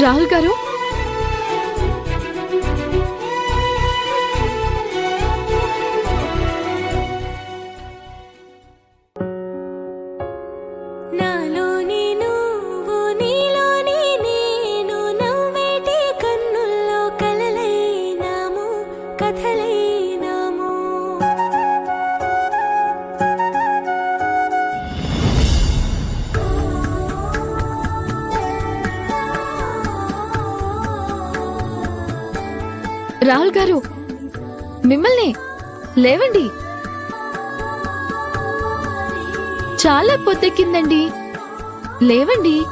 राहुल करो। రాహుల్ గారు మిమ్మల్ని లేవండి. చాలా పొద్దెక్కిందండి. లేవండి.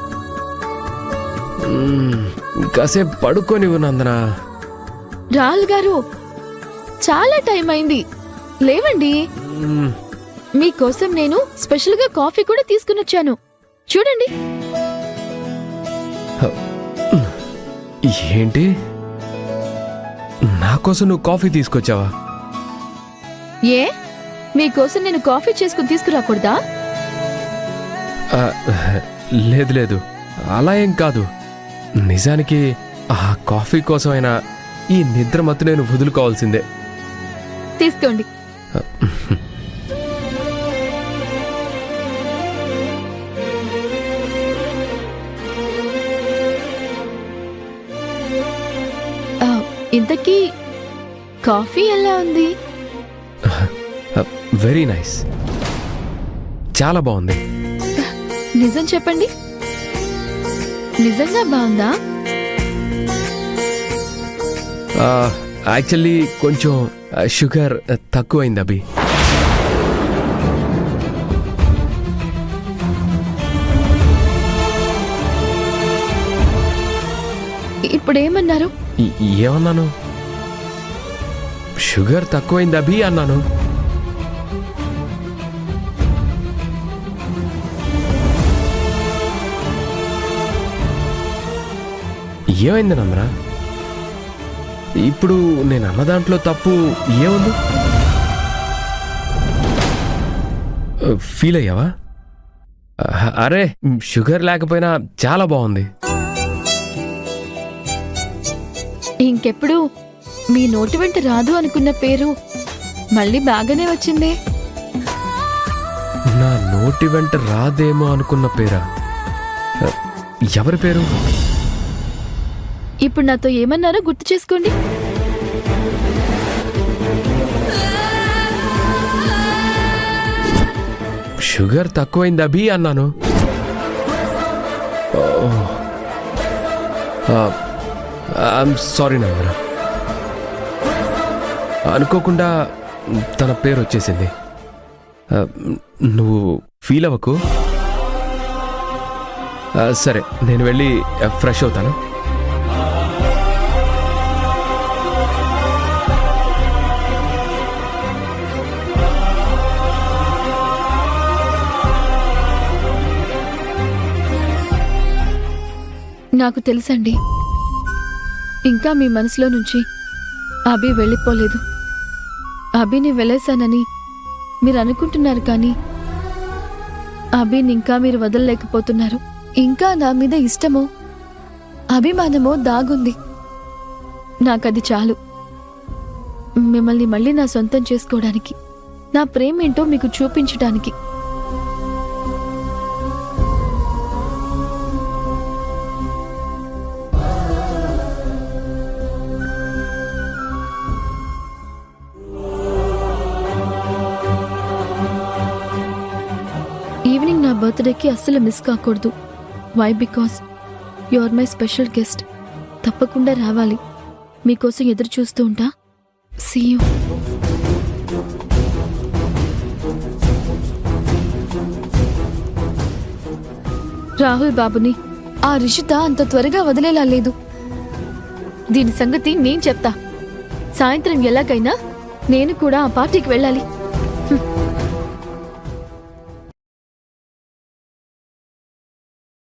కాసేపు పడుకొని నందనా. రాహుల్ గారు చాలా టైం అయింది. లేవండి. మీకోసం నేను స్పెషల్గా కాఫీ కూడా తీసుకుని వచ్చాను చూడండి ఏంటి? నా కోసం నువ్వు కాఫీ తీసుకొచ్చావా? ఏ? మీకోసం నేను కాఫీ చేసుకుని తీసుకురాకూడదా? ఆ, లేదు లేదు. అలా ఏం కాదు. నిజానికి ఆ కాఫీ కోసమైనా ఈ నిద్ర మత్తు నేను వదులుకోవాల్సిందే. తీసుకోండి. ఇంతకీ కాఫీ ఎలా ఉంది? వెరీ నైస్ చాలా బాగుంది. నిజం చెప్పండి. నిజంగా బాగుందా? యాక్చువల్లీ కొంచెం ఆ, షుగర్ ఆ, తక్కువైంది అభి. ఇప్పుడు ఏమన్నారు ఈ- ఏమన్నాను? షుగర్ తక్కువైంది అభి అన్నాను. ఏమైంది నందన ఇప్పుడు నేను అన్న దాంట్లో తప్పు ఏముంది? ఫీల్ అయ్యావా? అరే షుగర్ లేకపోయినా చాలా బాగుంది. ఇంకెప్పుడు మీ నోటి వెంట రాదు అనుకున్న పేరు మళ్ళీ బాగానే వచ్చిందే. నా నోటి వెంట రాదేమో అనుకున్న పేరా? ఎవరి పేరు? ఇప్పుడు నాతో ఏమన్నారో గుర్తు చేసుకోండి. షుగర్ తక్కువైంది అభి అన్నాను. I'm sorry Nagara. అనుకోకుండా తన పేరు వచ్చేసింది. నువ్వు ఫీల్ అవ్వకు. సరే నేను వెళ్ళి ఫ్రెష్ అవుతాను. నాకు తెలుసండి. ఇంకా మీ మనసులో నుంచి అభి వెళ్ళిపోలేదు. అభిని వెళ్ళేశానని మీరు అనుకుంటున్నారు కానీ అభిని ఇంకా మీరు వదలలేకపోతున్నారు. ఇంకా నా మీద ఇష్టమో అభిమానమో దాగుంది. నాకది చాలు. మిమ్మల్ని మళ్ళీ నా సొంతం చేసుకోవడానికి నా ప్రేమేంటో మీకు చూపించడానికి. ఈవినింగ్ నా బర్త్డేకి అస్సలు మిస్ కాకూడదు. Why because you are my special guest తప్పకుండా రావాలి. మీకోసం ఎదురు చూస్తూ ఉంటా. సీ యూ రాహుల్ బాబుని ఆ రిషిత అంత త్వరగా వదిలేలా లేదు. దీని సంగతి నేను చెప్తా. సాయంత్రం ఎలాగైనా నేను కూడా ఆ పార్టీకి వెళ్ళాలి.